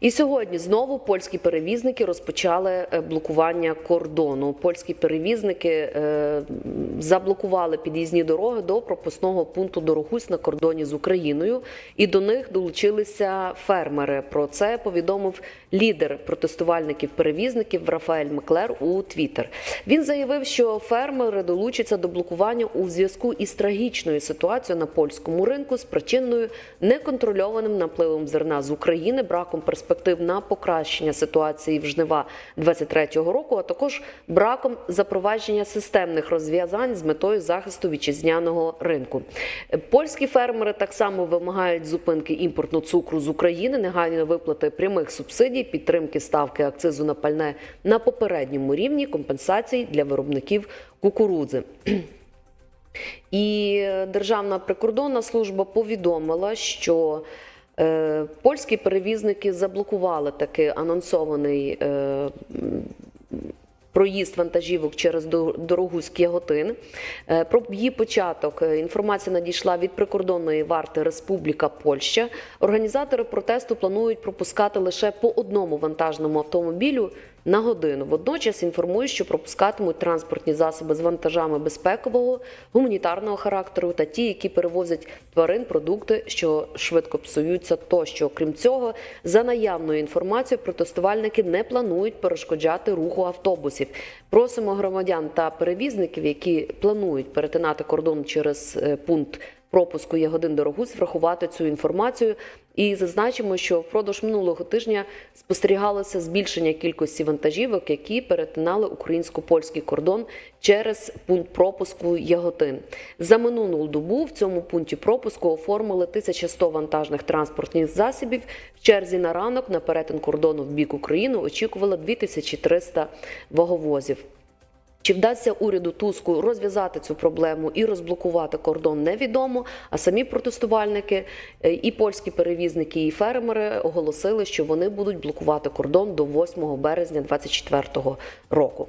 І сьогодні знову польські перевізники розпочали е, блокування кордону. Польські перевізники е, заблокували під'їзні дороги до пропускного пункту Дорогусь на кордоні з Україною, і до них долучилися фермери. Про це повідомив лідер протестувальників-перевізників Рафаель Маклер у Твіттер. Він заявив, що фермери долучаться до блокування у зв'язку із трагічною ситуацією на польському ринку, спричиненою неконтрольованим напливом зерна з України, браком перспектив на покращення ситуації в жнива 23-го року, а також браком запровадження системних розв'язань з метою захисту вітчизняного ринку. Польські фермери так само вимагають зупинки імпорту цукру з України, негайної виплати прямих субсидій, підтримки ставки акцизу на пальне на попередньому рівні, компенсацій для виробників кукурудзи. І Державна прикордонна служба повідомила, що польські перевізники заблокували таки анонсований е, проїзд вантажівок через до- дорогу з Кяготин. Е, Про її початок е, інформація надійшла від прикордонної варти Республіка Польща. Організатори протесту планують пропускати лише по одному вантажному автомобілю на годину. Водночас інформують, що пропускатимуть транспортні засоби з вантажами безпекового, гуманітарного характеру та ті, які перевозять тварин, продукти, що швидко псуються. Тощо, окрім цього, за наявною інформацією, протестувальники не планують перешкоджати руху автобусів. Просимо громадян та перевізників, які планують перетинати кордон через е, пункт пропуску Ягодин Дорогусь, врахувати цю інформацію. І зазначимо, що впродовж минулого тижня спостерігалося збільшення кількості вантажівок, які перетинали українсько-польський кордон через пункт пропуску Яготин. За минулу добу в цьому пункті пропуску оформили 1100 вантажних транспортних засобів. В черзі на ранок на перетин кордону в бік України очікувало 2300 ваговозів. Чи вдасться уряду Туску розв'язати цю проблему і розблокувати кордон, невідомо. А самі протестувальники е, і польські перевізники, і фермери оголосили, що вони будуть блокувати кордон до 8 березня 2024 року.